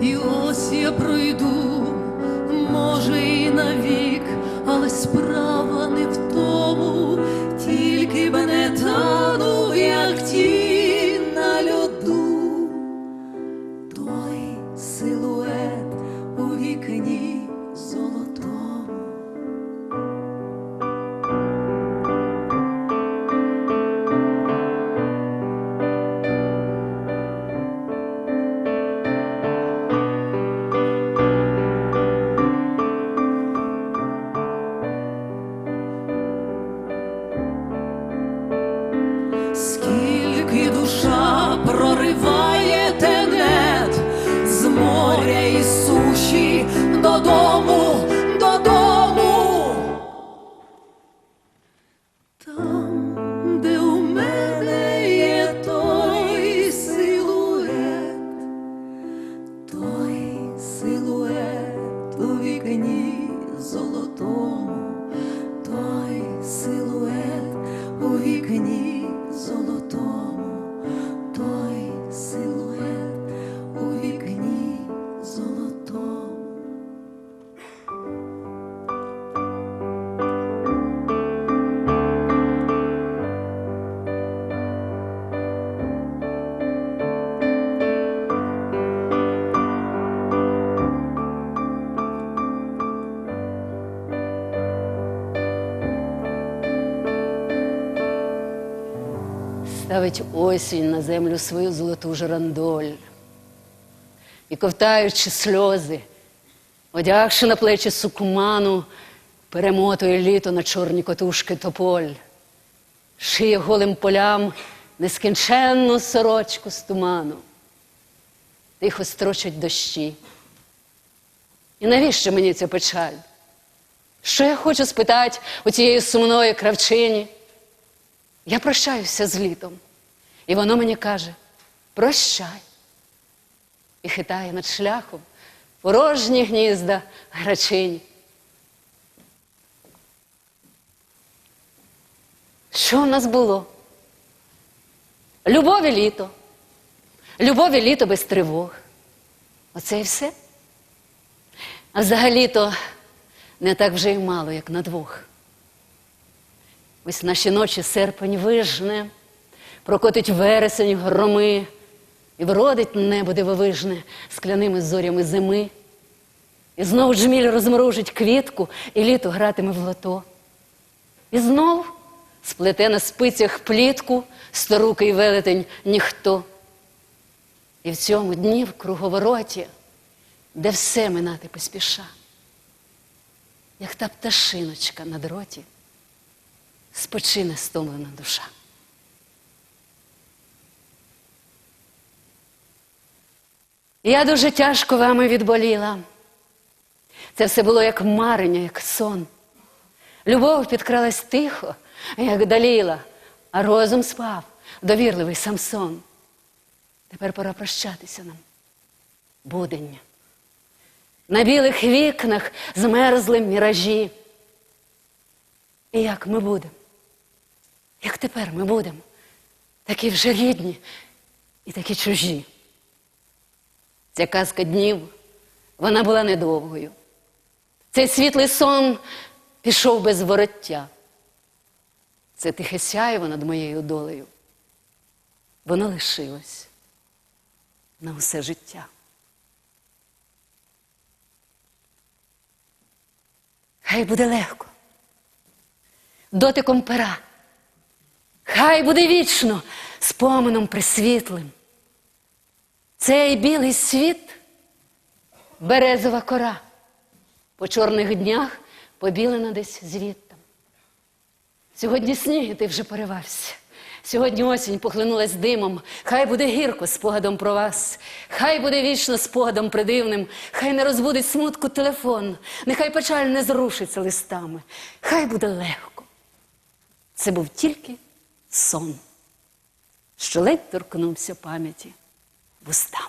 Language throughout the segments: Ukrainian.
і ось я пройду, Ставить осінь на землю свою золоту жерандоль. І ковтаючи сльози, одягши на плечі сукману, перемотує літо на чорні котушки тополь, шиє голим полям нескінченну сорочку з туману, тихо строчать дощі. І навіщо мені ця печаль? Що я хочу спитати у цієї сумної кравчині? Я прощаюся з літом, і воно мені каже: прощай. І хитає над шляхом порожні гнізда грачині. Що в нас було? Любові літо, любові літо без тривог. Оце і все. А взагалі-то не так вже й мало, як на двох. Ось наші ночі серпень вижне, прокотить вересень громи, і вродить небо дивовижне скляними зорями зими. І знов жміль розморожить квітку, і літо гратиме в лото. І знов сплете на спицях плітку старукий велетень ніхто. І в цьому дні в круговороті, де все минати поспіша, як та пташиночка на дроті спочине стомлена душа. Я дуже тяжко вами відболіла. Це все було як марення, як сон. Любов підкралась тихо, як даліла, а розум спав, довірливий Самсон. Тепер пора прощатися нам. Будення. На білих вікнах змерзли міражі. І як ми будемо? Як тепер ми будемо? Такі вже рідні і такі чужі. Ця казка днів, вона була недовгою. Цей світлий сон пішов без вороття. Це тихе сяйво над моєю долею. Воно лишилось на усе життя. Хай буде легко дотиком пера. Хай буде вічно споменом присвітлим. Цей білий світ березова кора. По чорних днях побілена десь звідтам. Сьогодні сніг, і ти вже поривався. Сьогодні осінь похлинулась димом. Хай буде гірко спогадом про вас, хай буде вічно спогадом придивним, хай не розбудить смутку телефон, нехай печаль не зрушиться листами, хай буде легко. Це був тільки сон, що ледь торкнувся пам'яті вустами.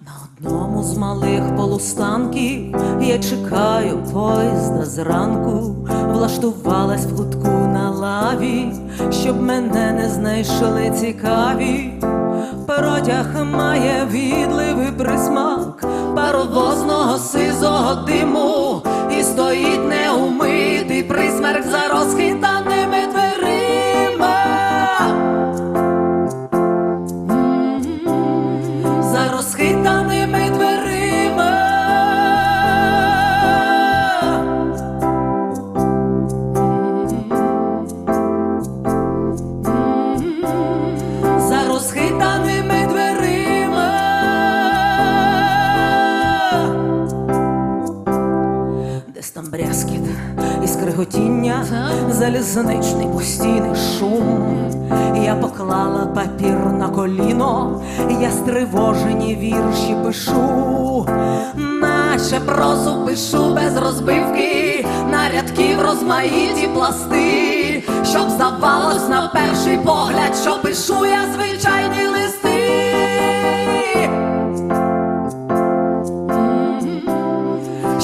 На одному з малих полустанків я чекаю поїзда зранку, влаштувалась в кутку на лаві, щоб мене не знайшли цікаві. Потяг має відливий присмак паровозного сизого диму, і стоїть неумитий присмерк за залізничний постійний шум. Я поклала папір на коліно, я стривожені вірші пишу, наче прозу пишу без розбивки, на рядків розмаїті пласти, щоб здавалось на перший погляд, що пишу я звичайні листи.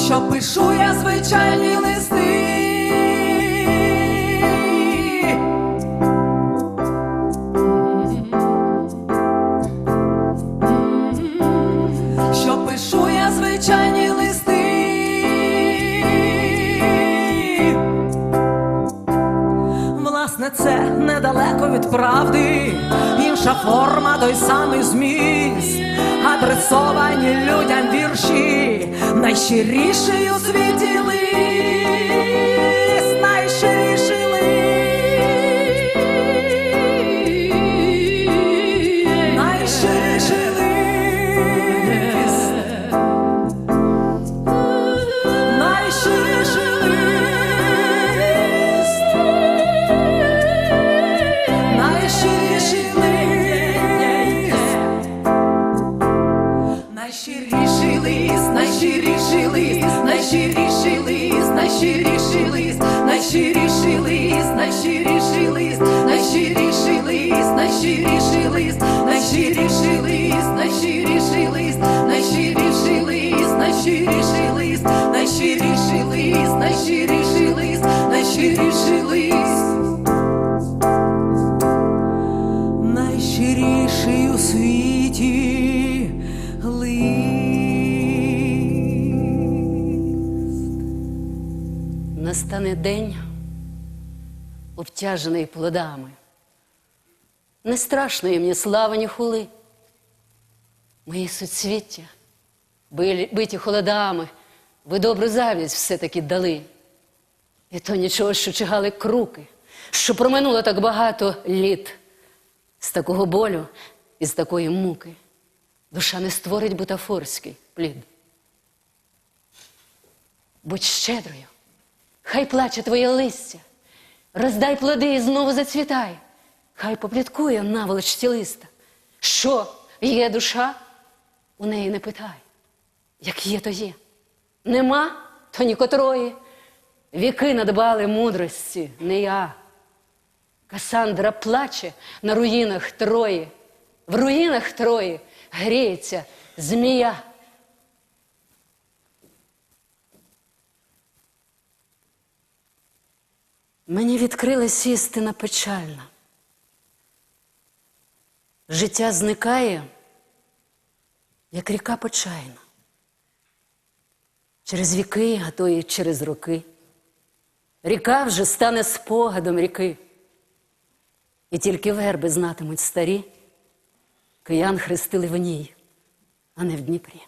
що пишу я звичайні листи. Звичайні листи. Власне, це недалеко від правди, інша форма, той самий зміст, адресовані людям вірші, найщиріший у світі лист, найщиріший лист, найщиріший лист, найщиріший лист, найщиріший лист, найщиріший лист, найщиріший лист, найщиріший лист, найщиріший лист, найщиріший лист. найщиріший у світі лист. Настане день, обтяжений плодами. Не страшної мені слава, ні хули. Мої суцвіття, били- биті холодами, ви добру завість все-таки дали. І то нічого, що чигали круки, що проминуло так багато літ. З такого болю і з такої муки душа не створить бутафорський плід. Будь щедрою, хай плаче твоє листя, роздай плоди і знову зацвітай, хай попліткує наволочці листа. Що є душа, у неї не питай. Як є, то є. Нема, то нікотрої. Віки надбали мудрості, не я. Касандра плаче на руїнах Трої. В руїнах Трої гріється змія. Мені відкрилась істина печальна. Життя зникає, як ріка почайна. Через віки, а то і через роки. Ріка вже стане спогадом ріки. І тільки верби знатимуть старі, киян хрестили в ній, а не в Дніпрі.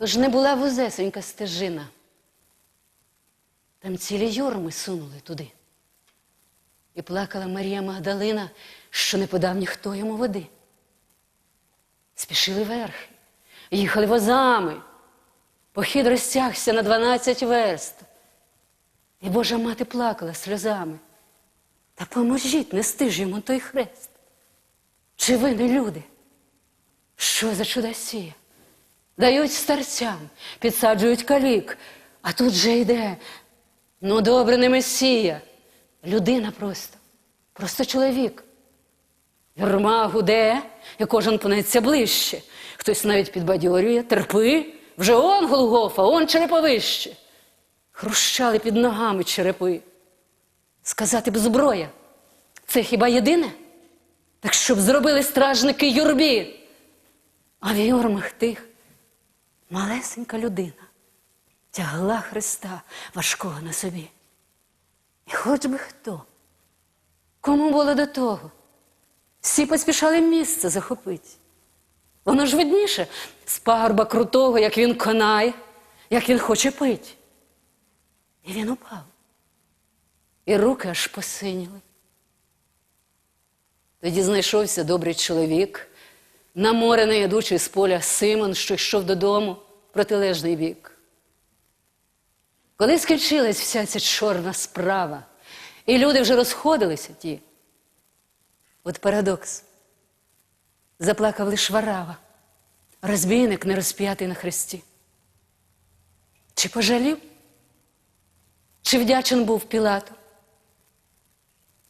Тож не була вузесенька стежина. Там цілі юрми сунули туди. І плакала Марія Магдалина, що не подав ніхто йому води. Спішили верхи, їхали возами. Похід розтягся на дванадцять верст. І Божа мати плакала сльозами. Та поможіть нести ж йому той хрест. Чи ви не люди? Що за чудосія? Дають старцям, підсаджують калік, а тут же йде. Ну, добре, не месія. Людина просто, просто чоловік. Юрма гуде, і кожен пнеться ближче. Хтось навіть підбадьорює, терпи, вже он Голгофа, он череповище. Хрущали під ногами черепи. Сказати б зброя, це хіба єдине? Так щоб зробили стражники юрбі. А в юрмах тих малесенька людина тягла Христа важкого на собі. І хоч би хто, кому було до того, всі поспішали місце захопити. Воно ж видніше з пагорба крутого, як він конає, як він хоче пить. І він упав. І руки аж посиніли. Тоді знайшовся добрий чоловік, на море не ядучий з поля Симон, що йшов додому протилежний бік. Коли скінчилась вся ця чорна справа, і люди вже розходилися ті, от парадокс. Заплакав лиш варава, розбійник не розп'ятий на хресті. Чи пожалів? Чи вдячен був Пілату?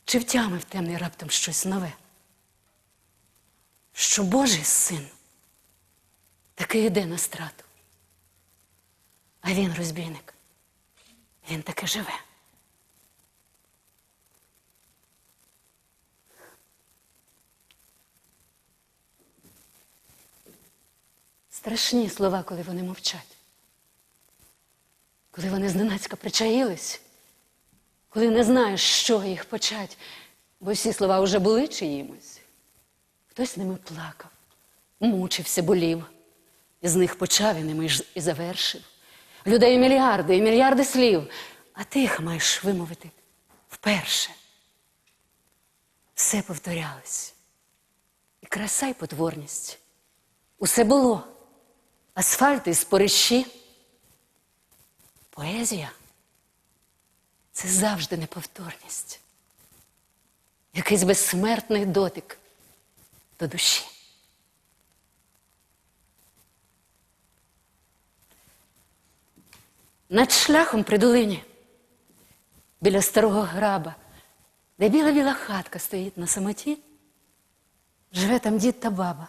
Чи втямив темний раптом щось нове? Що Божий син таки йде на страту. А він розбійник. Він таки живе. Страшні слова, коли вони мовчать. Коли вони зненацька причаїлись, коли не знаєш, чого їх почать, бо всі слова вже були чиїмось. Хтось ними плакав, мучився, болів, і з них почав і ними і завершив. Людей мільярди і мільярди слів, а ти їх маєш вимовити вперше. Все повторялось. І краса, і потворність. Усе було. Асфальт і спорищі. Поезія це завжди неповторність. Якийсь безсмертний дотик до душі. Над шляхом при долині, біля старого граба, де біла біла хатка стоїть на самоті, живе там дід та баба,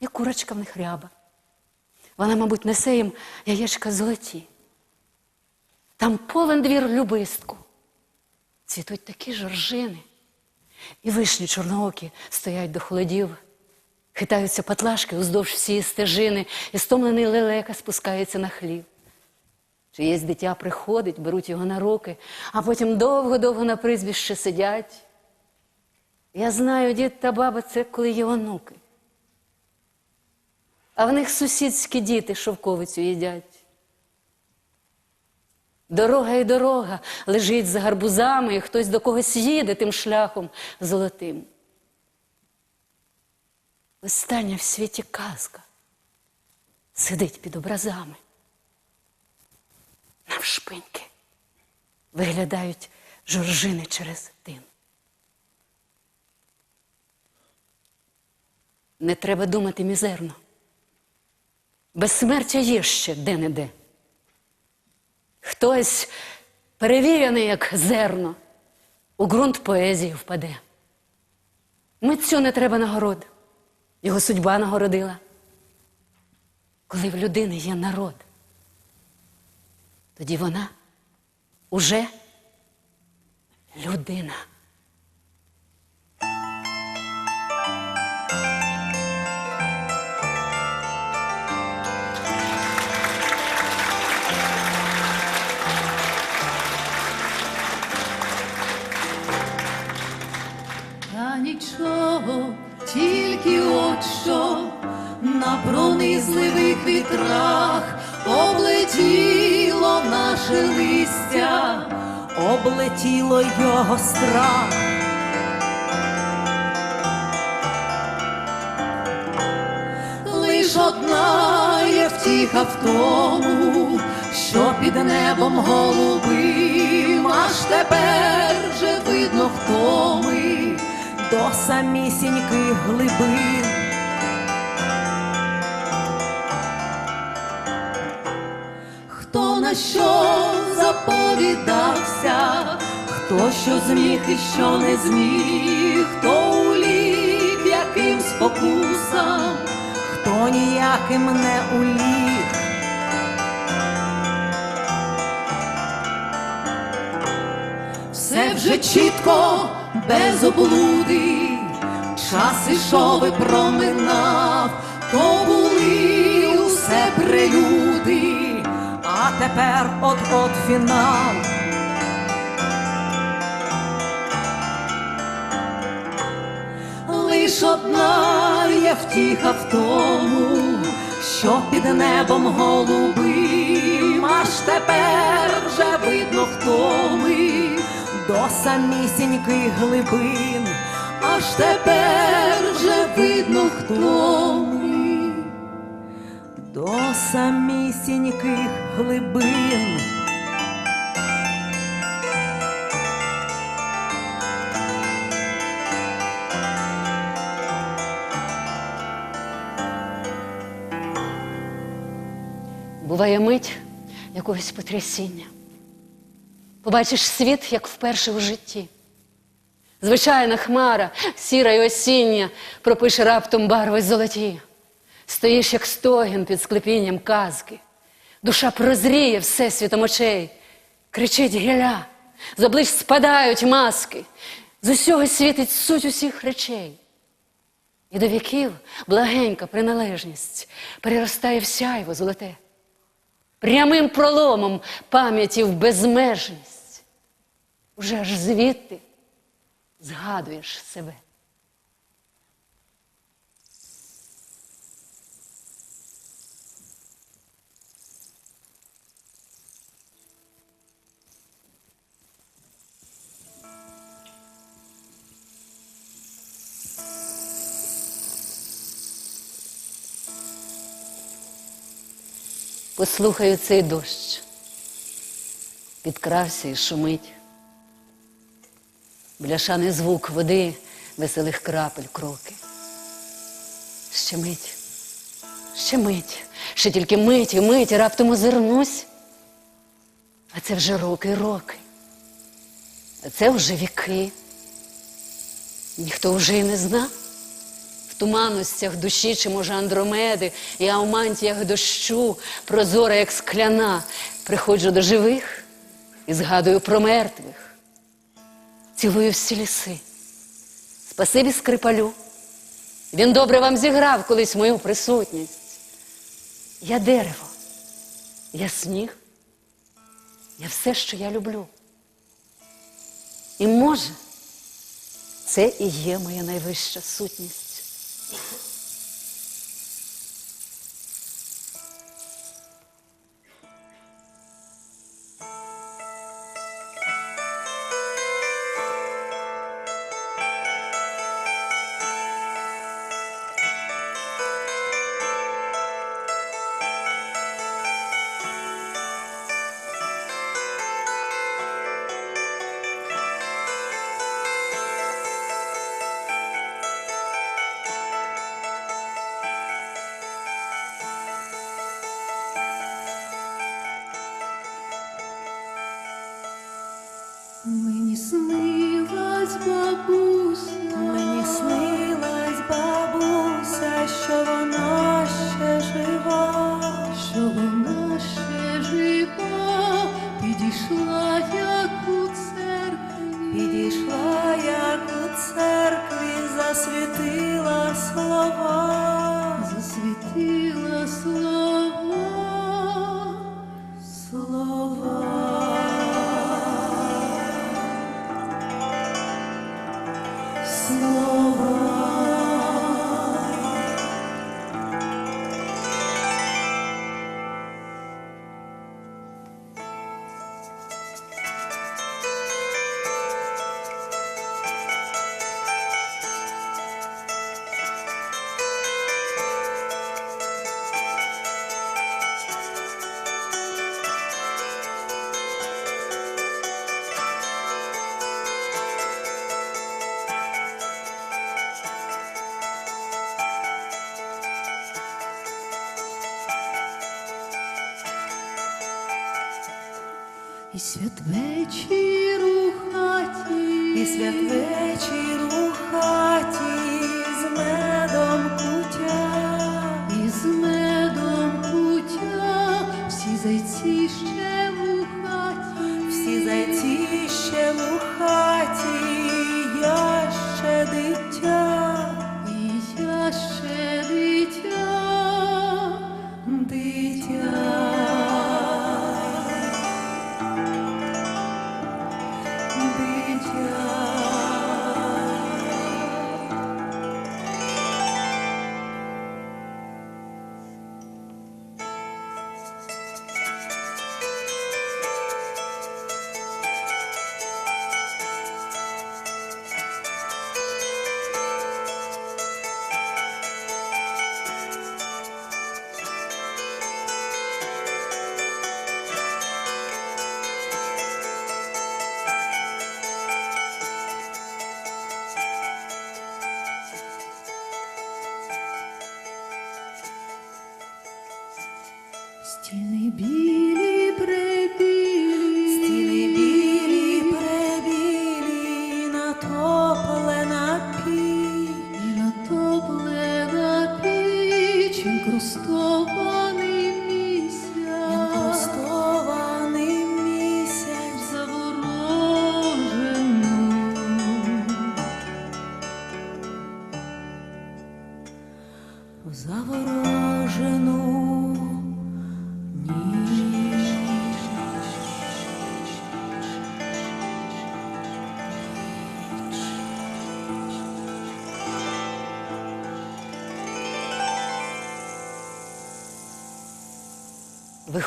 і курочка в них ряба. Вона, мабуть, несе їм яєчка золоті. Там повен двір любистку. Цвітуть такі жоржини. І вишні чорноокі стоять до холодів, хитаються патлашки уздовж всієї стежини, і стомлений лелека спускається на хлів. Чиєсь дитя приходить, беруть його на руки, а потім довго-довго на призбіще сидять. Я знаю, дід та баба це коли є онуки. А в них сусідські діти шовковицю їдять. Дорога і дорога лежить за гарбузами, і хтось до когось їде тим шляхом золотим. Остання в світі казка сидить під образами. Навшпиньки виглядають жоржини через дим. Не треба думати мізерно. Безсмертя є ще де-не-де. Хтось перевірений, як зерно, у ґрунт поезії впаде. Митцю не треба нагород, його судьба нагородила. Коли в людини є народ, тоді вона уже людина. Нічого, тільки от що на пронизливих вітрах облетіло наше листя, облетіло його страх. Лиш одна є втіха в тому, що під небом голубим аж тепер вже видно, хто ми до самісіньких глибин. Хто на що заповідався, Хто що зміг і що не зміг, хто улік яким спокусам, хто ніяким не улік. Все вже чітко, без облуди, час ішов і проминав, то були усе прелюди, а тепер от-от фінал. Лиш одна є втіха в тому, що під небом голубим, аж тепер вже видно хто ми до самісіньких глибин, аж тепер вже видно хто ми до самісіньких глибин. Буває мить якогось потрясіння. Побачиш світ, як вперше у житті. Звичайна хмара, сіра й осіння, пропише раптом барви золоті. Стоїш, як стогін під склепінням казки. Душа прозріє всесвітом очей, кричить гіля, з облич спадають маски, з усього світить суть усіх речей. І до віків благенька приналежність переростає в сяйво золоте прямим проломом пам'яті в безмежність. Уже аж звідти згадуєш себе. Послухаю цей дощ. Підкрався і шумить. Бляшаний звук води, веселих крапель кроки. Ще мить, ще мить, ще тільки мить і мить, і раптом озирнусь. А це вже роки, роки. А це вже віки. Ніхто вже й не знав. В туманностях душі чи, може, андромеди, я у мантіях дощу, прозора, як скляна, приходжу до живих і згадую про мертвих. Цілую всі ліси. Спасибі скрипалю. Він добре вам зіграв колись мою присутність. Я дерево, я сніг, я все, що я люблю. І може, це і є моя найвища сутність. Святвечір у хаті, і святвечір.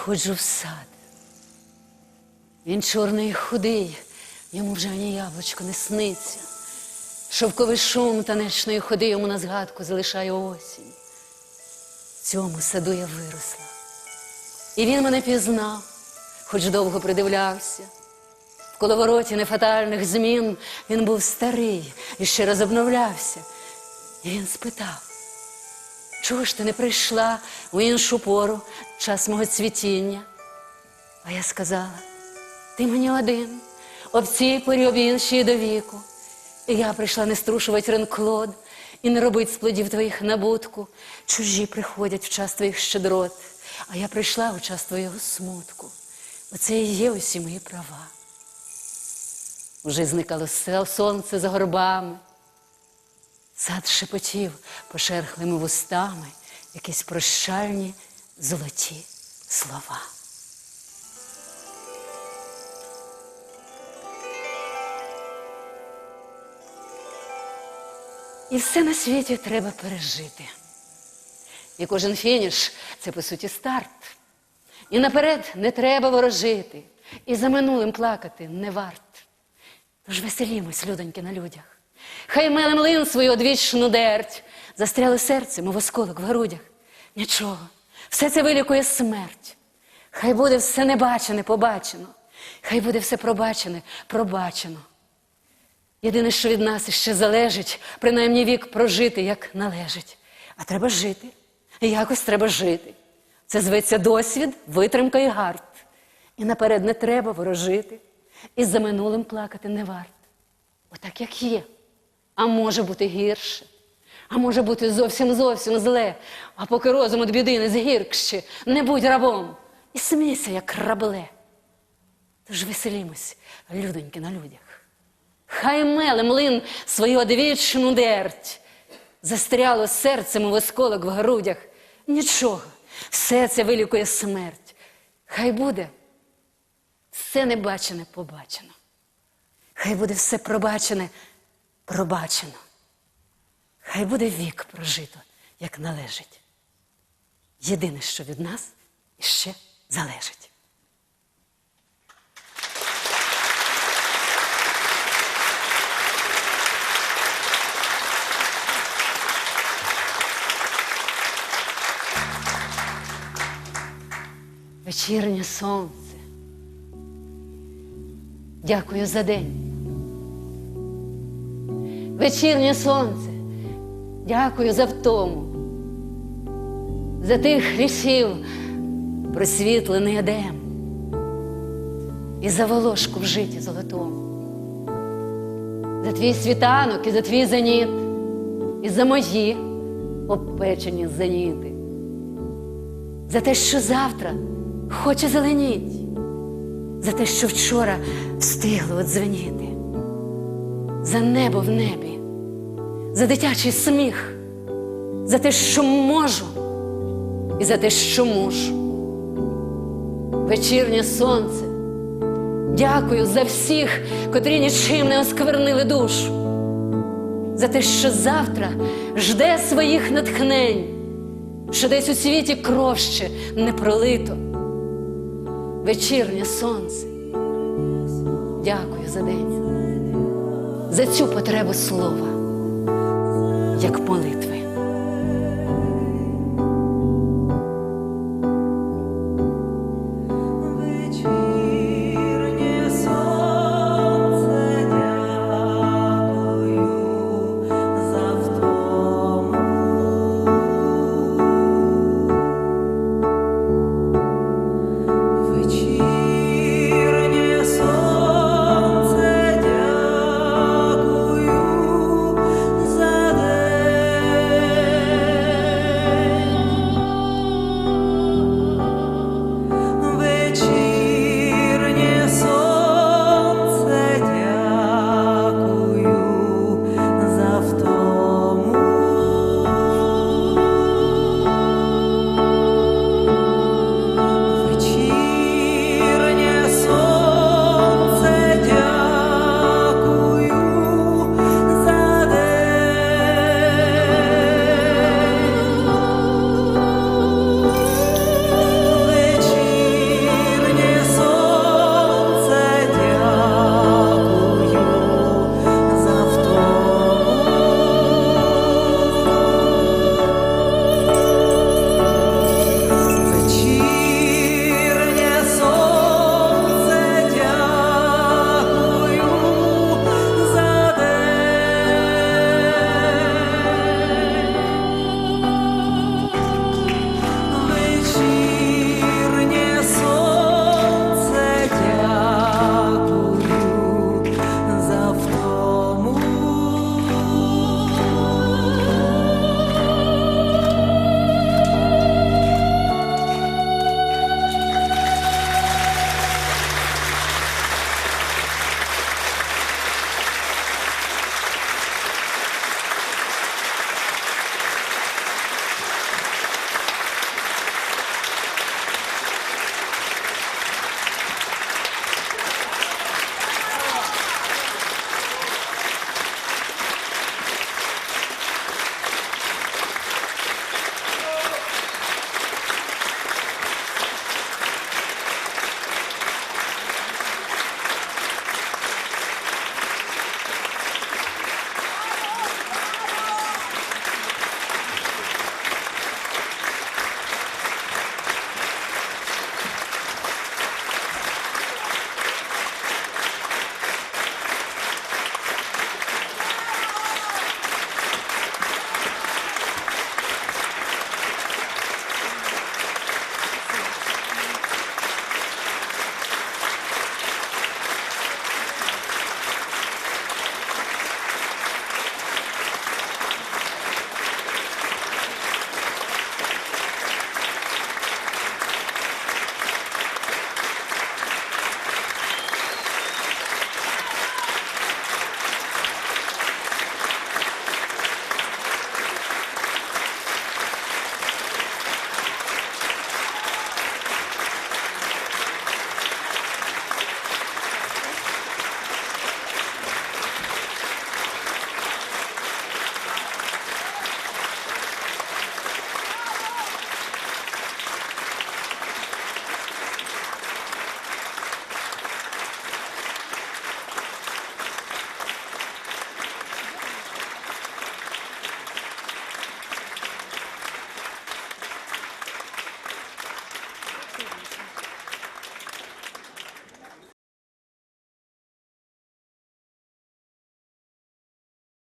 Виходжу в сад. Він чорний худий, йому вже ані яблучко не сниться. Шовковий шум танечної ходи йому на згадку залишає осінь. В цьому саду я виросла. І він мене пізнав, хоч довго придивлявся. В коловороті нефатальних змін він був старий і ще раз обновлявся. І він спитав. Чого ж ти не прийшла у іншу пору, час мого цвітіння? А я сказала, ти мені один, об цій порі об іншій до віку. І я прийшла не струшувати ренклод і не робить з плодів твоїх набутку. Чужі приходять в час твоїх щедрот, а я прийшла у час твого смутку. Оце і є усі мої права. Уже зникало сонце за горбами. Сад шепотів пошерхлими вустами якісь прощальні золоті слова. І все на світі треба пережити. І кожен фініш це по суті старт. І наперед не треба ворожити, і за минулим плакати не варт. Тож веселімось, людоньки, на людях. Хай мелем лин свою одвічну дерть, застряли серцем у восколок в грудях. Нічого, все це вилікує смерть. Хай буде все небачене, побачено, хай буде все пробачене, пробачено. Єдине, що від нас іще залежить, принаймні вік прожити, як належить. А треба жити. Якось треба жити. Це зветься досвід, витримка і гарт. І наперед не треба ворожити. І за минулим плакати не варт. Отак, як є. А може бути гірше. А може бути зовсім зовсім зле. А поки розум від біди не згіркще, не будь рабом. І смійся, як рабле. Тож веселімось, людоньки на людях. Хай меле млин свою одвічну дерть. Застряло серцем у осколок в грудях. Нічого, все це вилікує смерть. Хай буде все небачене побачено. Хай буде все пробачене пробачено. Хай буде вік прожито, як належить. Єдине, що від нас іще залежить. Вечірнє сонце. Дякую за день. Вечірнє сонце. Дякую за втому. За тих лісів просвітлений едем. І за волошку в житті золотому. за твій світанок і за твій зеніт, і за мої обпечені зеніти, за те, що завтра хоче зеленіть, за те, що вчора встигло одзвеніти, за небо в небі, за дитячий сміх, за те, що можу, і за те, що мушу. Вечірнє сонце. Дякую за всіх, котрі нічим не осквернили душу, за те, що завтра жде своїх натхнень, що десь у світі кров не пролито. Вечірнє сонце. Дякую за день, за цю потребу слова, як молитва.